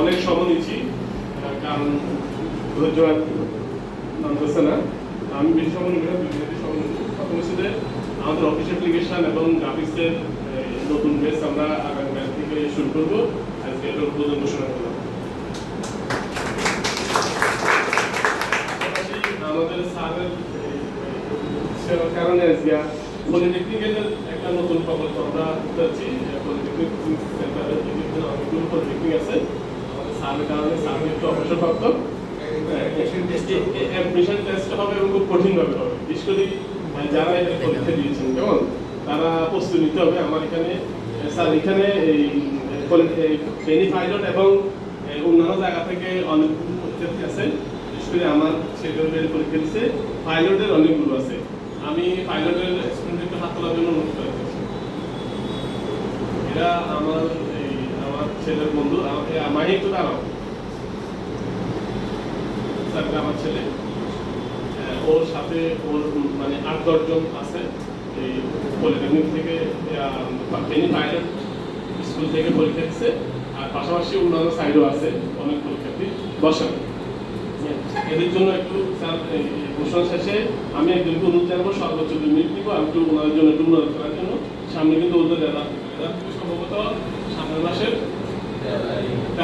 অনেক সময় কারণ ধৈর্য নামতেছে না। আমি বেশি সময় নিবি আমাদের অফিস অ্যাপ্লিকেশন এবং গ্রাফিক্সের নতুন বেস আমরা আগামী ম্যাচ থেকে শুরু করব। আজকে এটা উদ্বোধন ঘোষণা করলাম। আমাদের স্যারের কারণে আজকে পলিটেকনিক্যাল একটা নতুন প্রকল্প আমরা যাচ্ছি পলিটেকনিক পলিটেকনিক আছে? স্যারের কারণে স্যার একটু অবসরপ্রাপ্ত অ্যাডমিশন টেস্ট হবে এবং খুব কঠিনভাবে হবে। বিশেষ করে যারা এটা পরীক্ষা দিয়েছেন, কেমন? তারা প্রস্তুতি নিতে হবে। আমার এখানে স্যার এখানে এই পাইলট এবং অন্যান্য জায়গা থেকে অনেক পরীক্ষার্থী আছে। বিশেষ করে আমার ছেলেদের পরীক্ষা দিচ্ছে পাইলটের অনেকগুলো আছে। আমি পাইলটের স্টুডেন্ট হাত তোলার জন্য অনুরোধ করে এরা আমার ছেলের বন্ধু আমাকে আমায় একটু দাঁড়াও। এটা আমার ছেলে। ওর সাথে ওর মানে আট দশজন আছে। এই পলিটেকনিক থেকে ফেনী পাইলট স্কুল থেকে পরীক্ষা দিচ্ছে আর পাশাপাশি অন্যান্য সাইডও আছে, অনেক পরীক্ষার্থী এদের জন্য একটু, স্যার ঘোষণা শেষে আমি একজনকে অনুরোধ জানাব, সর্বোচ্চ দুই আমি একটু ওনাদের জন্য একটু অনুরোধ করার জন্য। সামনে কিন্তু ওদের সম্ভবত সামনের মাসের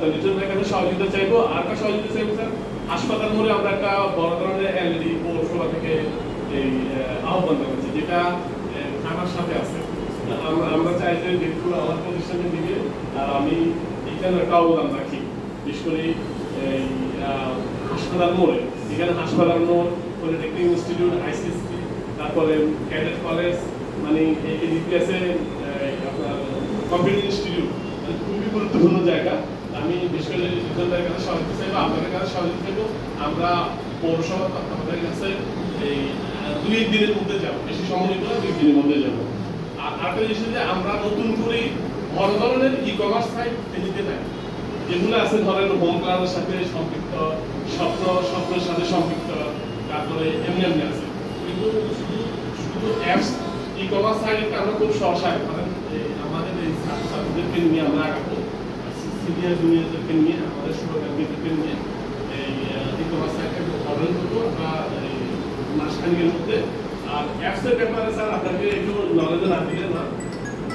তো লিটন সহযোগিতা চাইব আর সহযোগিতা চাইব হাসপাতাল মোড়ে আমরা একটা বড় ধরনের আহ্বান যেটা থানার সাথে আছে আমরা চাই যে প্রতিষ্ঠানের দিকে আমি এখানে একটা অবদান রাখি বিশেষ করে এই হাসপাতাল মোড়ে এখানে হাসপাতাল মোড় পলিটেকনিক ইনস্টিটিউট আইসিএসটি তারপরে ক্যাডেট কলেজ মানে আপনার কম্পিউটার ইনস্টিটিউট মানে খুবই গুরুত্বপূর্ণ জায়গা শিক্ষকদের কাছে সহযোগিতা চাইব আপনাদের কাছে সহযোগিতা চাইব আমরা পৌরসভা আপনাদের কাছে এই দুই দিনের মধ্যে যাব। বেশি সময় নিব দুই দিনের মধ্যে যাব। আর আরেকটা জিনিস যে আমরা নতুন করে বড় ধরনের ই কমার্স সাইট নিতে পারি যেগুলো আছে ধরেন হোম ক্লাসের সাথে সম্পৃক্ত, স্বপ্ন, স্বপ্নের সাথে সম্পৃক্ত, তারপরে এমনি এমনি আছে। কিন্তু শুধু অ্যাপস ই কমার্স সাইটে আমরা খুব সহসায়। মানে আমাদের এই ছাত্রছাত্রীদেরকে নিয়ে আমরা আগাবো। সিনিয়র জুনিয়রদেরকে নিয়ে, আমাদের শুভাকাঙ্ক্ষীদেরকে নিয়ে, এই ই কমার্স সাইটে অর্ডার করব, আমরা, এই, মাসখানিকের মধ্যে। আর অ্যাপসের ব্যাপারে স্যার, আপনাকে একটু নলেজ না না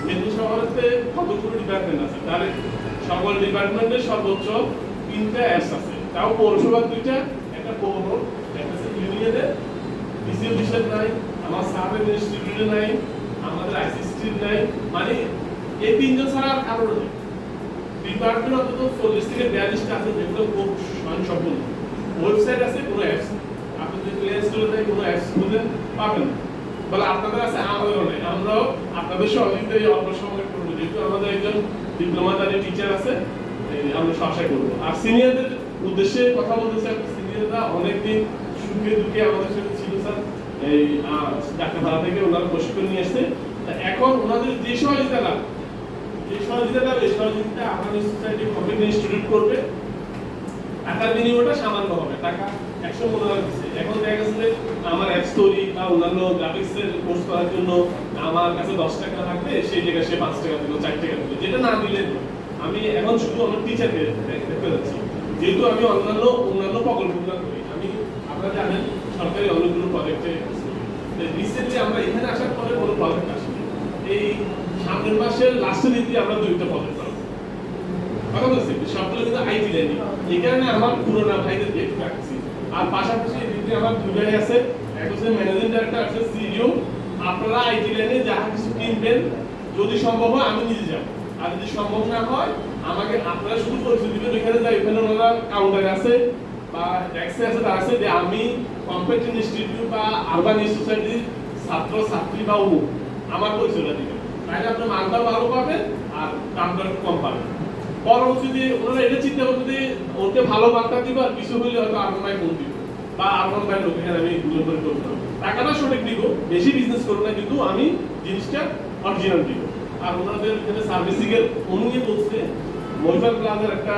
মেদিনী শহরেতে কতগুলো ডিপার্টমেন্ট আছে? তার সকল ডিপার্টমেন্টের সর্বোচ্চ তিনটা অ্যাপস আছে। তাও পৌরসভার দুইটা, একটা পৌর, একটা ইউনিয়নের ডিসি অফিসের নাই, আমার সাব ইনস্টিটিউটে নাই, আমাদের আইসিসির নাই। মানে এই তিনজন ছাড়া আর কারোর নেই। ডিপার্টমেন্ট অন্তত চল্লিশ থেকে বিয়াল্লিশটা আছে যেগুলো খুব স্বয়ংসম্পূর্ণ। ওয়েবসাইট আছে, কোনো অ্যাপস আপনি যদি প্লে স্টোরে থেকে কোনো অ্যাপস খুঁজে পাবেন। বলে আপনাদের আছে আমাদেরও নেই। আমরাও আপনাদের সহযোগিতায় অল্প সময় করব। যেহেতু আমাদের একজন ডিপ্লোমাদারি টিচার আছে আমরা সহায় করব। আর সিনিয়রদের উদ্দেশ্যে কথা বলতে চাই সিনিয়ররা অনেকদিন সুখে দুঃখে আমাদের সাথে ছিল, স্যার। এই ডাক্তারপাড়া থেকে ওনারা প্রশিক্ষণ নিয়ে এসছে। এখন ওনাদের যে সহযোগিতা লাগবে এখন আমি এখন শুধু আমার টিচারকে দেখতে যাচ্ছি যেহেতু আমি অন্যান্য অন্যান্য প্রকল্পগুলো করি, আমি, আপনারা জানেন, সরকারি অনেকগুলো প্রজেক্টে রিসেন্টলি আমরা এখানে আসার পরে কোনো প্রজেক্ট আসেনি। এই সামনের মাসের লাস্টের দিকে আমরা দুইটা প্রজেক্ট পাবো কথা বলছি সবগুলো কিন্তু এই কারণে আমার পুরোনো একটু রাখছি। আর পাশাপাশি আমার দুই ভাই আছে, এক হচ্ছে ম্যানেজিং আছে সিইও আপনারা কিছু কিনবেন, যদি সম্ভব হয় আমি নিজে যাব। আর যদি সম্ভব না হয়, আমাকে আপনারা শুধু পরিচয় দিবেন, এখানে যাই, এখানে ওনারা কাউন্টার আছে, বা ট্যাক্সি আছে, তার আছে, যে আমি কম্পিউটার ইনস্টিটিউট বা আরবান সোসাইটির ছাত্র ছাত্রী বা আমার পরিচয়টা দিবেন। তাহলে ভালো আর দামটা একটু কম পরবর্তীতে ওনারা এটা চিন্তা যে ভালো দিব আর কিছু হইলে হয়তো দিব বা ভাই আমি করে টাকাটা সঠিক দিব বেশি বিজনেস করব না, কিন্তু আমি জিনিসটা অরিজিনাল দিব আর ওনাদের এখানে বলছে একটা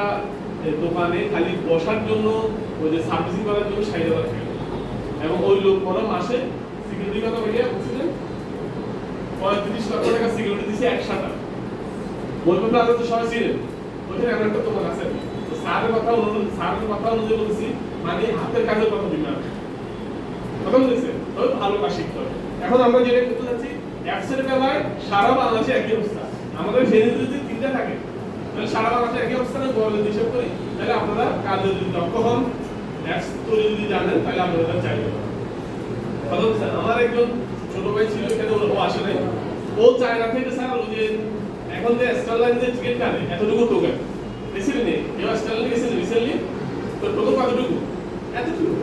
দোকানে খালি বসার জন্য, ওই যে সার্ভিসিং করার জন্য হাজার এবং ওই লোক কোনো মাসে সিকিউরিটি কথা বলিয়া পঁয়ত্রিশ লক্ষ টাকা সিকিউরিটি দিছে একসাথে বলবেন না তো সবাই ছিলেন ওইখানে এমন একটা দোকান আছে। তো স্যারের কথা অনুযায়ী স্যারের কথা অনুযায়ী বলছি মানে হাতের কাজের কথা দিবেন কথা বলেছে তবে ভালো কাজ শিখতে হবে। এখন আমরা যেটা করতে যাচ্ছি অ্যাপসের বেলায় সারা বাংলাদেশে একই অবস্থা। আমাদের ফেনে যদি তিনটা থাকে তাহলে সারা বাংলাদেশে একই অবস্থানে বলে হিসাব করি তাহলে আপনারা কাজে যদি দক্ষ হন অ্যাপস তৈরি যদি জানেন তাহলে আপনারা চাইবে কথা বলছেন আমার একজন ছোট ভাই ছিল এখানে ও আসে নাই। ও চায়না থেকে স্যার যে এখন যে স্টারলাইন যে টিকিট কাটে, এতটুকু টোকেন রিসিভি নেই। এবার স্টারলাইন গেছেন রিসেন্টলি তো টোকেন কতটুকু? এতটুকু।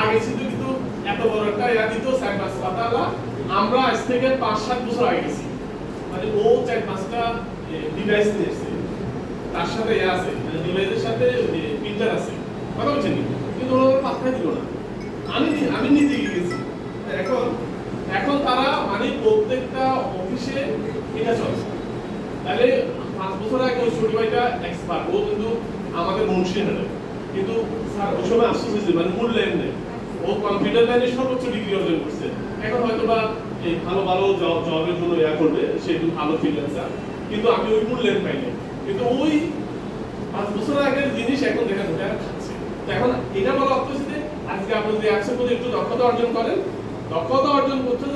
আগে ছিল কিন্তু এত বড় একটা, এরা দিত পাঁচ পাতালা আমরা আজ থেকে পাঁচ সাত বছর আগে গেছি। মানে ও চার পাঁচটা ডিভাইস নিয়ে এসেছে। তার সাথে ইয়ে আছে। মানে ডিভাইসের সাথে প্রিন্টার আছে। কথা বলছেন? কিন্তু ওরা পাত্তা দিল না। আমি আমি নিজে গেছি। এখন এখন তারা মানে প্রত্যেকটা অফিসে এটা চলে। তাহলে পাঁচ বছর আগে ওই ছোট ভাইটা এক্সপার্ট ও কিন্তু আমাদের মুন্সি হলে। কিন্তু স্যার, ওই সময় আফসোস হয়েছে মানে মূল্যায়ন নেই। ও কম্পিউটার লাইনে সর্বোচ্চ ডিগ্রি অর্জন করছে। এখন হয়তো বা এই ভালো ভালো জব জবের জন্য ইয়া করবে, সে একটু ভালো ফ্রিল্যান্সার কিন্তু আমি ওই মূল মূল্যায়ন পাইনি। কিন্তু ওই পাঁচ বছর আগের জিনিস এখন দেখা যায় এখন এটা বলা অর্থ আজকে আপনি যদি একশো প্রতি একটু দক্ষতা অর্জন করেন দক্ষতা অর্জন করতে যায় আবার